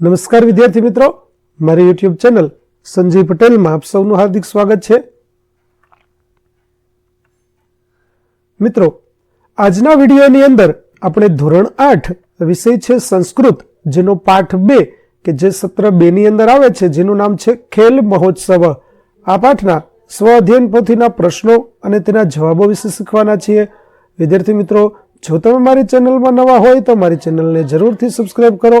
નમસ્કાર વિદ્યાર્થી મિત્રો. મારી યુટ્યુબ ચેનલ સંજય પટેલમાં આપ સૌનું હાર્દિક સ્વાગત છે. મિત્રો, આજના વિડીયોની અંદર આપણે ધોરણ આઠ વિષય છે સંસ્કૃત, જેનો પાઠ બે કે જે સત્ર બે ની અંદર આવે છે, જેનું નામ છે ખેલ મહોત્સવ. આ પાઠના સ્વ અધ્યયન પોથીના પ્રશ્નો અને તેના જવાબો વિશે શીખવાના છીએ. વિદ્યાર્થી મિત્રો, જો તમે મારી ચેનલમાં નવા હોય તો મારી ચેનલને જરૂરથી સબસ્ક્રાઇબ કરો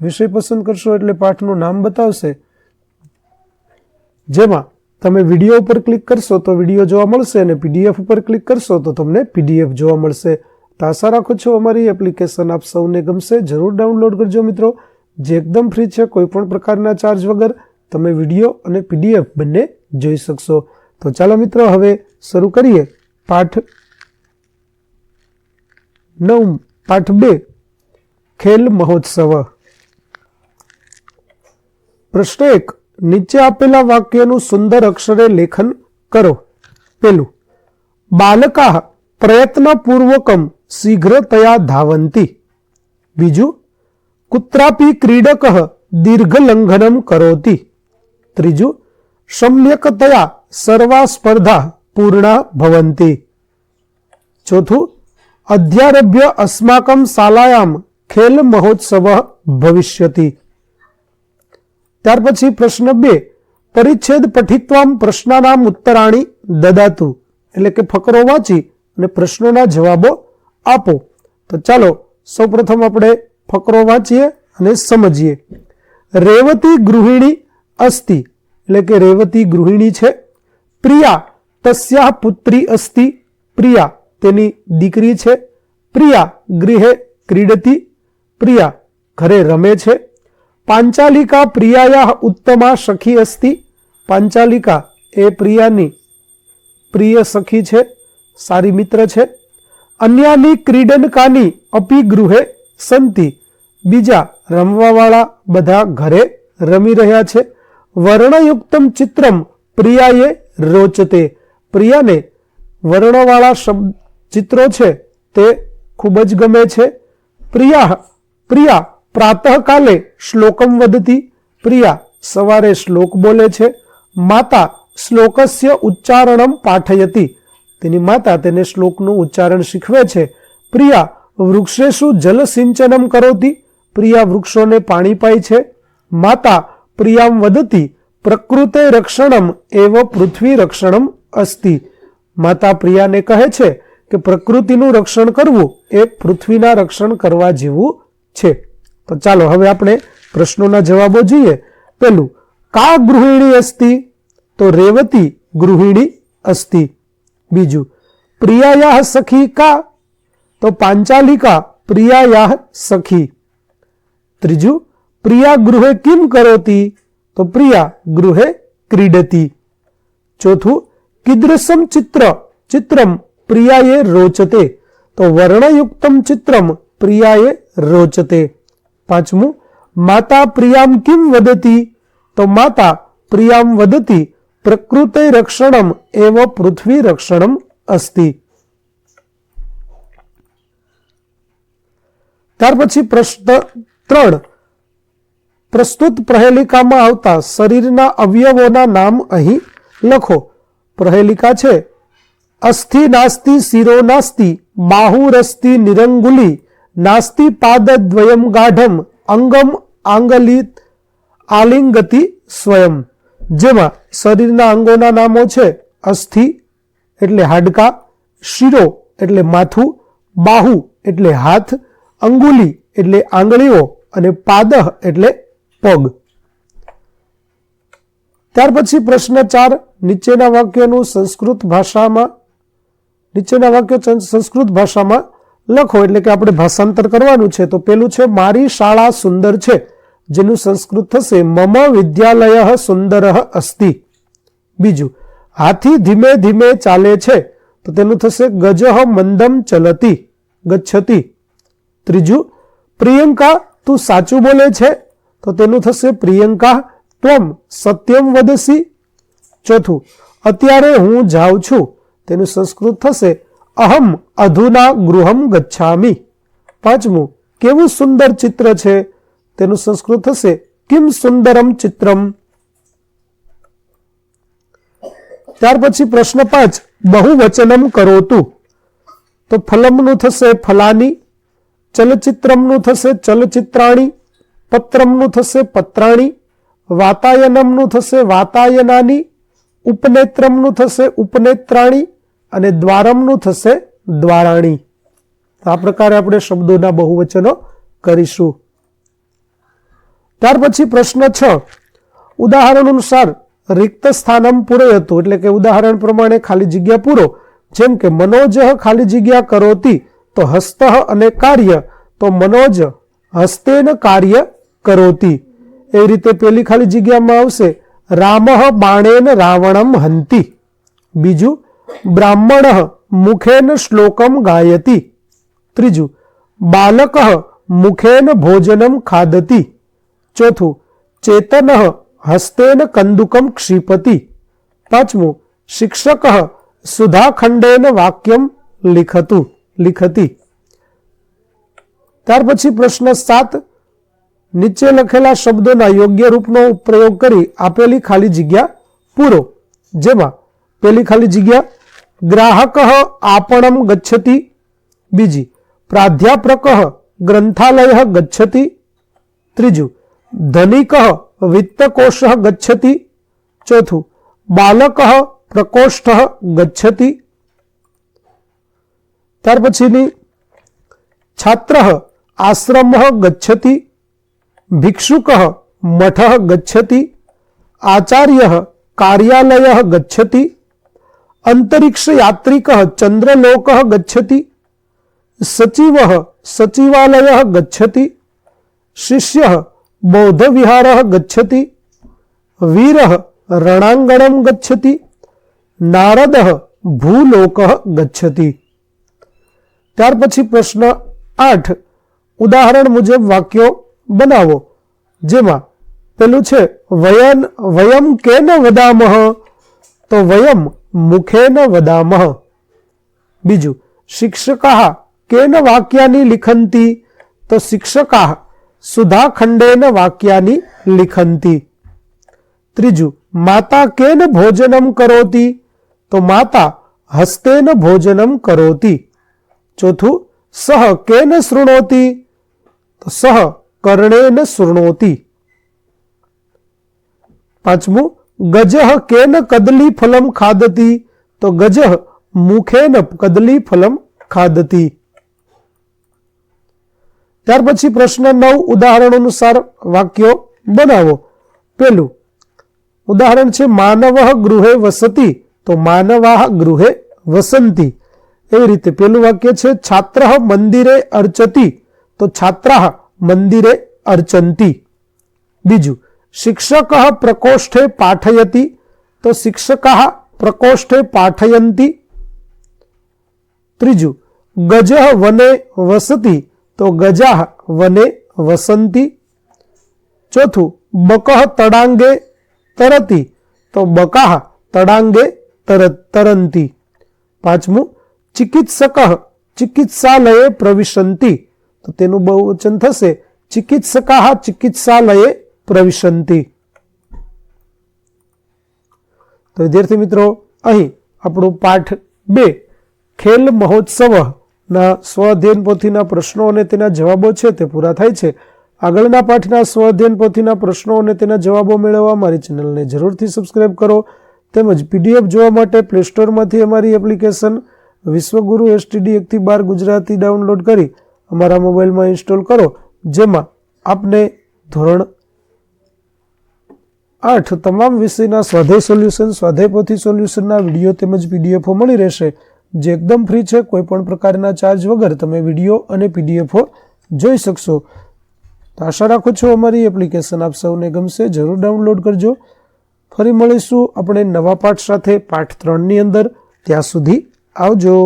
વિષય પસંદ કરશો એટલે પાઠનું નામ બતાવશે. જેમાં તમે વીડિયો ઉપર ક્લિક કરશો તો વીડિયો જોવા મળશે અને પીડીએફ ઉપર ક્લિક કરશો તો તમને પીડીએફ જોવા મળશે. તો આશા રાખું છું અમારી એપ્લિકેશન આપ સૌને ગમશે. જરૂર ડાઉનલોડ કરજો મિત્રો. જે એકદમ ફ્રી છે, કોઈ પણ પ્રકારના ચાર્જ વગર તમે વીડિયો અને પીડીએફ બંને જોઈ શકશો. તો ચાલો મિત્રો, હવે શરૂ કરીએ. પાઠ નવ, પાઠ બે. ખેલ મહોત્સવ. પ્રશ્ન એક, નીચે આપેલા વાક્યનું સુંદર અક્ષરે લેખન કરો. પેલું, બાલકા પ્રયત્નપૂર્વકમ શીઘ્રતયા ધાવંતી. બીજું, કુત્રાપી ક્રીડક દીર્ઘલંઘનમ કરોતી. ત્રીજું, સમ્યકતયા સર્વા સ્પર્ધા પૂર્ણા ભવંતી. ચોથું, અધ્યારભ્ય અસ્માકમ શાલાયામ ખેલ મહોત્સવ ભવિષ્યતિ. ત્યાર પછી પ્રશ્ન બે, પરિચ્છેદ પઠિત્વામ પ્રશ્નાનામ ઉત્તરાણી દદાતુ. એટલે કે ફકરો વાંચી અને પ્રશ્નોના જવાબો આપો. તો ચાલો, સૌપ્રથમ આપણે ફકરો વાંચીએ અને સમજીએ. રેવતી ગૃહિણી અસ્તિ. એટલે કે રેવતી ગૃહિણી છે. પ્રિયા તસ્યા પુત્રી અસ્તિ. પ્રિયા, તેની દીકરી છે. પ્રિયા, ગૃહે ક્રીડતી. પ્રિયા, ઘરે રમે છે. પાંચાલિકા પ્રિયાયા ઉત્તમા સખી અસ્તિ. પાંચાલિકા એ પ્રિયાની પ્રિય સખી છે, સારી મિત્ર છે. અન્યાની ક્રીડનકાની અપી ગૃહે સંતિ. બીજા રમવાવાળા બધા ઘરે રમી રહ્યા છે. વર્ણયુક્તમ ચિત્રમ પ્રિયાએ રોચતે. પ્રિયાને વર્ણવાળા શબ્દ ચિત્રો છે તે ખૂબ જ ગમે છે. પ્રિયા પ્રિયા પ્રાતઃકાલે શ્લોકમ વદતી, પ્રિયા, સવારે શ્લોક બોલે છે, માતા શ્લોકસ્ય ઉચ્ચારણમ પાઠયતી. તેની માતા તેને શ્લોકનું ઉચ્ચારણ શીખવે છે, પ્રિયા, વૃક્ષેશુ જલ સિંચનમ કરોતી. પ્રિયા વૃક્ષોને પાણી પાય છે, માતા પ્રિયામ વદતી, પ્રકૃતે રક્ષણમ એવ પૃથ્વી રક્ષણમ અસ્તિ. માતા પ્રિયાને કહે છે કે પ્રકૃતિનું રક્ષણ કરવું એ પૃથ્વીના રક્ષણ કરવા જેવું છે. તો ચાલો હવે આપણે પ્રશ્નોના જવાબો જોઈએ. પેલું કા ગૃહિણી અસ્તિ તો રેવતી ગૃહિણી અસ્તિ બીજું પ્રિયાયા સખી કા? તો પાંચાલિકા પ્રિયાયા સખી. ત્રીજું, પ્રિયા ગૃહે કિમ કરોતી? તો પ્રિયા ગૃહે ક્રીડતી. ચોથું કીદૃશમ ચિત્ર? ચિત્રમ પ્રિયાએ રોચતે. તો વર્ણયુક્તમ ચિત્રમ પ્રિયાએ રોચતે. પાંચમું, માતા પ્રિયામ કિમ વદતી? તો માતા પ્રિયામ વદતી, પ્રકૃતે રક્ષણમ એવ પૃથ્વી રક્ષણમ અસ્તિ. ત્યાર પછી પ્રશ્ન ત્રણ, પ્રસ્તુત પ્રહેલિકામાં આવતા શરીરના અવયવોના નામ અહીં લખો. પ્રહેલિકા છે, અસ્થિ નાસ્તિ શિરો નાસ્તિ, બાહુરસ્તિ નિરંગુલી નાસ્તિ પાદદ્વયમ ગાઢમ, અંગમ આંગલિત આલિંગતિ સ્વયં. જેમાં શરીરના અંગોના નામો છે અસ્થિ એટલે હાડકા, શિરો એટલે માથું, બાહુ એટલે હાથ, અંગુલી એટલે આંગળીઓ અને પાદહ એટલે પગ. ત્યાર પછી પ્રશ્ન ચાર, નીચેના વાક્યનું સંસ્કૃત ભાષામાં, નીચેના વાક્યો સંસ્કૃત ભાષામાં લખો એટલે કે આપણે ભાષાંતર કરવાનું છે. તો પેલું છે, મારી શાળા સુંદર છે જેનું સંસ્કૃત થશે, મમ વિદ્યાલય સુંદર અસ્તિ બીજું, હાથી ધીમે ધીમે ચાલે છે તો તેનું થશે ગજહ મંદમ ચલતી ગચ્છતી. ત્રીજું, પ્રિયંકા, તું સાચું બોલે છે તો તેનું થશે, પ્રિયંકા, ત્વમ સત્યમ વદસી ચોથું, અત્યારે હું જાઉં છું તેનું સંસ્કૃત થશે અહમ અધુના ગૃહમ ગચ્છામી પાંચમું કેવું સુંદર ચિત્ર છે તેનું સંસ્કૃત થશે કિમ સુંદરમ ચિત્રમ ત્યાર પછી પ્રશ્ન પાંચ બહુવચનમ કરોતું તો ફલમનું થશે ફલાની ચલચિત્રમનું થશે ચલચિત્રાણી પત્રમનું થશે પત્રાણી વાતાયનમનું થશે વાતાયનાની ઉપનેત્રમનું થશે ઉપનેત્રાણી અને દ્વારમનું થશે દ્વારાણી. આ પ્રકારે આપણે શબ્દોના બહુવચનો કરીશું. ત્યાર પછી પ્રશ્ન છ. ઉદાહરણ અનુસાર રિક્ત સ્થાનમ પૂરયતું, એટલે કે ઉદાહરણ પ્રમાણે ખાલી જગ્યા પૂરો. જેમ કે મનોજ ખાલી જગ્યા કરોતી, તો હસ્ત અને કાર્ય, તો મનોજ હસ્તેન કાર્ય કરોતી. એ રીતે પેલી ખાલી જગ્યામાં આવશે. રામ બાણેન રાવણમ હંતી. બીજું બ્રાહ્મણ મુખેન શ્લોકમ ગાયતી. ત્રીજું, બાલક મુખેન ભોજનમ ખાદતી. ચોથું, ચેતન હસ્તેન કંદુકમ ક્ષિપતિ. પાંચમું, શિક્ષક સુધાખંડેન વાક્યમ લિખતું, લિખતી. ત્યાર પછી પ્રશ્ન સાત, નીચે લખેલા શબ્દોના યોગ્ય રૂપનો પ્રયોગ કરી આપેલી ખાલી જગ્યા પૂરો. જેમાં પેલી ખાલી જગ્યા, ગ્રાહક આપણમ ગચ્છતિ, બીજી, પ્રાધ્યાપક ગ્રંથાલય ગચ્છતિ, ત્રીજું, ધનિક વિત્તકોશ ગચ્છતિ, ચોથું, બાલક પ્રકોષ્ઠ ગચ્છતિ. ત્યાર પછીની, છાત્ર આશ્રમ ગચ્છતિ, ભિક્ષુક મઠ ગચ્છતિ, આચાર્ય કાર્યાલય ગચ્છતિ અંતરિક્ષ યાત્રિક ચંદ્રલોક ગચ્છતિ, સચિવ સચિવાલય ગચ્છતિ, શિષ્ય બૌદ્ધવિહાર ગચ્છતિ, વીર રણાંગણમ ગચ્છતિ, નારદ ભૂલોક ગચ્છતિ. ત્યાર પછી પ્રશ્ન આઠ. ઉદાહરણ મુજબ વાક્યો બનાવો, જેમાં પેલું છે, વયન, વયમ કેન વદામહ તો વયમ મુખેન વદામહ બીજું, શિક્ષકા કેન વાક્યાની લિખંતી? તો શિક્ષકા સુધાખંડેન વાક્યાની લિખંતી. ત્રીજું, માતા કેન ભોજનમ કરોતી? તો માતા હસ્તેન ભોજનમ કરોતી. ચોથું, સહ કેન શૃણોતી? તો સહ કર્ણેન શૃણોતી. પાંચમું ગજઃ કેન કદલી ફલમ ખાદતી? તો ગજહ મુખેન કદલી ફલમ ખાદતી. ત્યાર પછી પ્રશ્ન નવ, ઉદાહરણ અનુસાર વાક્યો બનાવો. પેલું, ઉદાહરણ છે, માનવ ગૃહે વસતી. તો માનવાહ ગૃહે વસંતી. એવી રીતે પેલું વાક્ય છે, છાત્ર મંદિરે અર્ચતી. તો છાત્રા મંદિરે અર્ચંતી. બીજું શિક્ષક પ્રકોષ્ઠે પાઠયતી તો શિક્ષકા પ્રકોષ્ઠે પાઠયંતી ત્રીજું ગજ વને વસતી તો ગજા વને વસંતી ચોથું બકહ તડાંગે તરતી તો બકાહ તડાંગે તરત તરંતી પાંચમું ચિકિત્સક ચિકિત્સાલયે પ્રવિશંતી તો તેનું બહુવચન થશે ચિકિત્સકા ચિકિત્સાલયે પ્રવિશંતી. તો વિદ્યાર્થી મિત્રો, અહીં આપણું પાઠ બે, ખેલ મહોત્સવના સ્વઅધ્યયન પોથીના પ્રશ્નો અને તેના જવાબો છે તે પૂરા થાય છે. આગળના પાઠના સ્વઅધ્યયન પોથીના પ્રશ્નો અને તેના જવાબો મેળવવા મારી ચેનલને જરૂરથી સબસ્ક્રાઇબ કરો. તેમજ પીડીએફ જોવા માટે પ્લે સ્ટોરમાંથી અમારી એપ્લિકેશન વિશ્વગુરુ એસટીડી એકથી બાર ગુજરાતી ડાઉનલોડ કરી અમારા મોબાઈલમાં ઇન્સ્ટોલ કરો, જેમાં આપને ધોરણ આઠ તમામ વિષયના સ્વાધ્યાય સોલ્યુશન સ્વાધ્યાયપોથી સોલ્યુશનના વીડિયો તેમજ પીડીએફો મળી રહેશે. જે એકદમ ફ્રી છે કોઈપણ પ્રકારના ચાર્જ વગર તમે વીડિયો અને પીડીએફો જોઈ શકશો. તો આશા રાખું છું અમારી એપ્લિકેશન આપ સૌને ગમશે. જરૂર ડાઉનલોડ કરજો. ફરી મળીશું આપણે નવા પાઠ સાથે, પાઠ ત્રણની અંદર. ત્યાં સુધી આવજો.